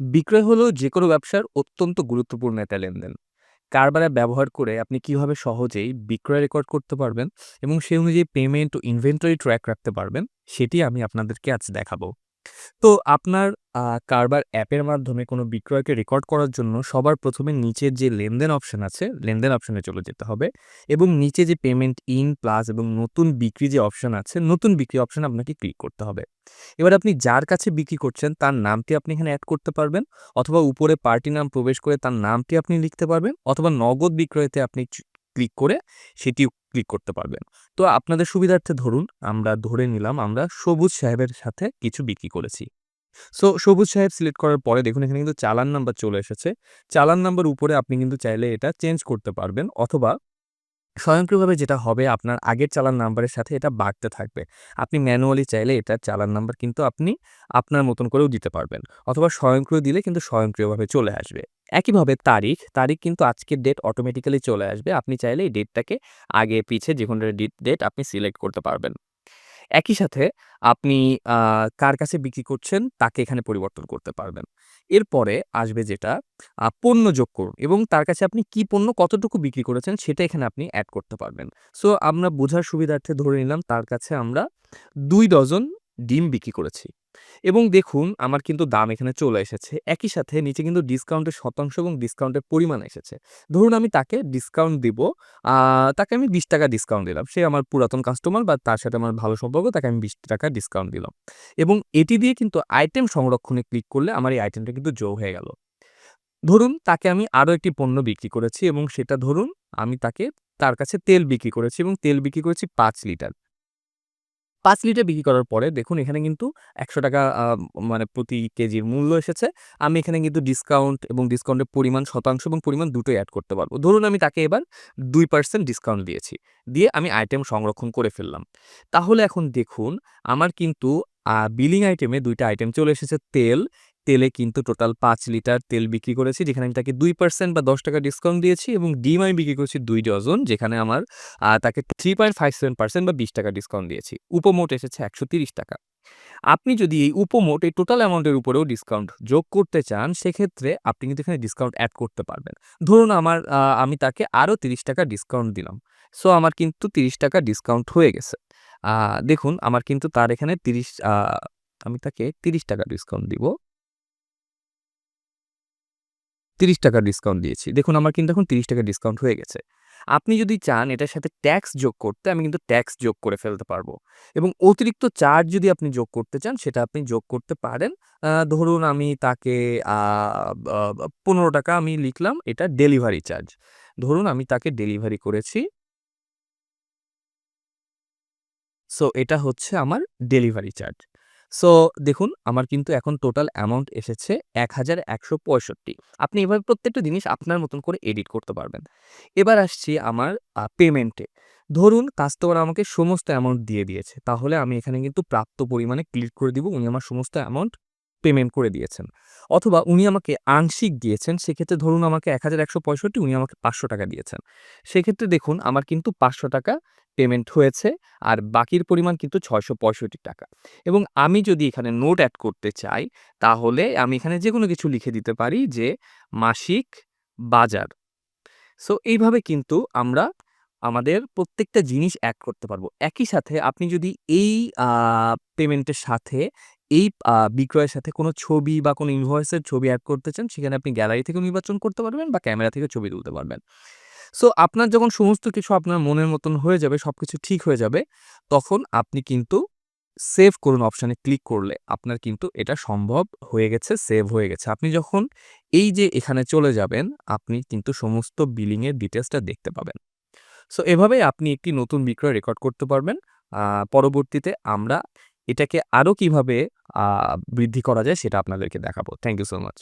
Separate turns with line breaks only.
বিক্রয় হলো যেকোনো ব্যবসার অত্যন্ত গুরুত্বপূর্ণ একটা লেনদেন। কারবারে ব্যবহার করে আপনি কীভাবে সহজেই বিক্রয় রেকর্ড করতে পারবেন এবং সেই অনুযায়ী পেমেন্ট ও ইনভেন্টরি ট্র্যাক রাখতে পারবেন, সেটি আমি আপনাদেরকে আজ দেখাবো। তো আপনার কারবার অ্যাপের মাধ্যমে কোনো বিক্রয়কে রেকর্ড করার জন্য সবার ১ম এ নিচের যে লেনদেন অপশন আছে, লেনদেন অপশনে চলে যেতে হবে এবং নিচে যে পেমেন্ট ইন প্লাস এবং নতুন বিক্রি যে অপশন আছে, নতুন বিক্রি অপশনে আপনাকে ক্লিক করতে হবে। এবার আপনি যার কাছে বিক্রি করছেন তার নামটি আপনি এখানে অ্যাড করতে পারবেন অথবা উপরে পার্টি নাম প্রবেশ করে তার নামটি আপনি লিখতে পারবেন অথবা নগদ বিক্রয়তে আপনি ক্লিক করে সেটিও ক্লিক করতে পারবেন। তো আপনাদের সুবিধার্থে ধরুন আমরা ধরে নিলাম আমরা সবুজ সাহেবের সাথে কিছু বিক্রি করেছি। সো সবুজ সাহেব সিলেক্ট করার পরে দেখুন এখানে কিন্তু চালান নাম্বার চলে এসেছে। চালান নাম্বার উপরে আপনি কিন্তু চাইলে এটা চেঞ্জ করতে পারবেন অথবা স্বয়ংক্রিয়ভাবে যেটা হবে আপনার আগের চালান নাম্বারের সাথে এটা বাড়তে থাকবে। আপনি ম্যানুয়ালি চাইলে এটার চালান নাম্বার কিন্তু আপনি আপনার মতন করেও দিতে পারবেন। অথবা স্বয়ংক্রিয় দিলে কিন্তু স্বয়ংক্রিয়ভাবে চলে আসবে। একইভাবে তারিখ, তারিখ কিন্তু আজকের ডেট অটোমেটিক্যালি চলে আসবে। আপনি চাইলে এই ডেটটাকে আগে পিছে যেকোনো ডেট ডেট আপনি সিলেক্ট করতে পারবেন। একই সাথে আপনি কার কাছে বিক্রি করছেন তাকে এখানে পরিবর্তন করতে পারবেন। এরপরে আসবে যেটা পণ্য যোগ করুন এবং তার কাছে আপনি কি পণ্য কতটুকু বিক্রি করেছেন সেটা এখানে আপনি অ্যাড করতে পারবেন। সো আমরা বোঝার সুবিধার্থে ধরে নিলাম তার কাছে আমরা দুই ডজন ডিম বিক্রি করেছি এবং দেখুন আমার কিন্তু দাম এখানে চলে এসেছে। একই সাথে নিচে কিন্তু ডিসকাউন্টের শতাংশ এবং ডিসকাউন্টের পরিমাণ এসেছে। ধরুন আমি তাকে ডিসকাউন্ট দিব, তাকে আমি ৳২০ ডিসকাউন্ট দিলাম। সে আমার পুরাতন কাস্টমার বা তার সাথে আমার ভালো সম্পর্ক তাকে আমি ৳২০ ডিসকাউন্ট দিলাম এবং এটি দিয়ে কিন্তু আইটেম সংরক্ষণে ক্লিক করলে আমার এই আইটেমটা কিন্তু যোগ হয়ে গেল। ধরুন তাকে আমি আরও একটি পণ্য বিক্রি করেছি এবং সেটা ধরুন আমি তাকে তার কাছে তেল বিক্রি করেছি এবং তেল বিক্রি করেছি পাঁচ লিটার। ৫ লিটার বিক্রি করার পরে দেখুন এখানে কিন্তু একশো টাকা মানে প্রতি কেজির মূল্য এসেছে। আমি এখানে কিন্তু ডিসকাউন্ট এবং ডিসকাউন্টের পরিমাণ শতাংশ এবং পরিমাণ দুটোই অ্যাড করতে পারব ধরুন আমি তাকে এবার দুই পার্সেন্ট ডিসকাউন্ট দিয়েছি। দিয়ে আমি আইটেম সংরক্ষণ করে ফেললাম। তাহলে এখন দেখুন আমার কিন্তু বিলিং আইটেমে দুইটা আইটেম চলে এসেছে তেল, তেলে কিন্তু টোটাল পাঁচ লিটার তেল বিক্রি করেছি, যেখানে আমি তাকে দুই পার্সেন্ট বা ৳১০ ডিসকাউন্ট দিয়েছি এবং ডিম আমি বিক্রি করেছি দুই ডজন, যেখানে আমার তাকে three point five seven percent বা ৳২০ ডিসকাউন্ট দিয়েছি। উপমোট এসেছে ৳১৩০ আপনি যদি এই উপমোট এই টোটাল অ্যামাউন্টের উপরেও ডিসকাউন্ট যোগ করতে চান, সেক্ষেত্রে আপনি কিন্তু এখানে ডিসকাউন্ট অ্যাড করতে পারবেন। ধরুন আমার আমি তাকে আরও ৳৩০ ডিসকাউন্ট দিলাম। সো আমার কিন্তু ৳৩০ ডিসকাউন্ট হয়ে গেছে। দেখুন, আমার কিন্তু তার এখানে তিরিশ আমি তাকে ৳৩০ ডিসকাউন্ট দিব। ৳৩০ ডিসকাউন্ট দিয়েছি। দেখুন, আমার কিন্তু এখন ৳৩০ ডিসকাউন্ট হয়ে গেছে। আপনি যদি চান এটার সাথে ট্যাক্স যোগ করতে, আমি কিন্তু ট্যাক্স যোগ করে ফেলতে পারব এবং অতিরিক্ত চার্জ যদি আপনি যোগ করতে চান, সেটা আপনি যোগ করতে পারেন। ধরুন আমি তাকে পনেরো টাকা আমি লিখলাম, এটা ডেলিভারি চার্জ। ধরুন আমি তাকে ডেলিভারি করেছি সো এটা হচ্ছে আমার ডেলিভারি চার্জ। সো দেখুন আমার কিন্তু এখন টোটাল অ্যামাউন্ট এসেছে ৳১,১৬৫। আপনি এভাবে প্রত্যেকটা জিনিস আপনার মতন করে এডিট করতে পারবেন। এবার আসছি আমার পেমেন্টে। ধরুন কাস্টমার আমাকে সমস্ত অ্যামাউন্ট দিয়ে দিয়েছে। তাহলে আমি এখানে কিন্তু প্রাপ্ত পরিমাণে ক্লিক করে দিব। উনি আমার সমস্ত অ্যামাউন্ট পেমেন্ট করে দিয়েছেন। অথবা উনি আমাকে আংশিক দিয়েছেন। সেক্ষেত্রে ধরুন আমাকে ৳১,১৬৫ উনি আমাকে ৳৫০০ দিয়েছেন। সেক্ষেত্রে দেখুন আমার কিন্তু ৳৫০০ পেমেন্ট হয়েছে আর বাকির পরিমাণ কিন্তু ৳৬৬৫ এবং আমি যদি এখানে নোট অ্যাড করতে চাই তাহলে আমি এখানে যে কোনো কিছু লিখে দিতে পারি যে মাসিক বাজার। সো এইভাবে কিন্তু আমরা আমাদের প্রত্যেকটা জিনিস অ্যাড করতে পারব একই সাথে আপনি যদি এই পেমেন্টের সাথে এই বিক্রয়ের সাথে কোনো ছবি বা কোনো ইনভয়েসের ছবি অ্যাড করতে চান সেখানে আপনি গ্যালারি থেকেও নির্বাচন করতে পারবেন বা ক্যামেরা থেকে ছবি তুলতে পারবেন। সো আপনার যখন সমস্ত কিছু আপনার মনের মতন হয়ে যাবে, সব কিছু ঠিক হয়ে যাবে, তখন আপনি কিন্তু সেভ করুন অপশানে ক্লিক করলে আপনার কিন্তু এটা সম্ভব হয়ে গেছে, সেভ হয়ে গেছে। আপনি যখন এই যে এখানে চলে যাবেন, আপনি কিন্তু সমস্ত বিলিংয়ের ডিটেলসটা দেখতে পাবেন। সো এভাবেই আপনি একটি নতুন বিক্রয় রেকর্ড করতে পারবেন। পরবর্তীতে আমরা এটাকে আরও কীভাবে বৃদ্ধি করা যায় সেটা আপনাদেরকে দেখাবো। Thank you so much.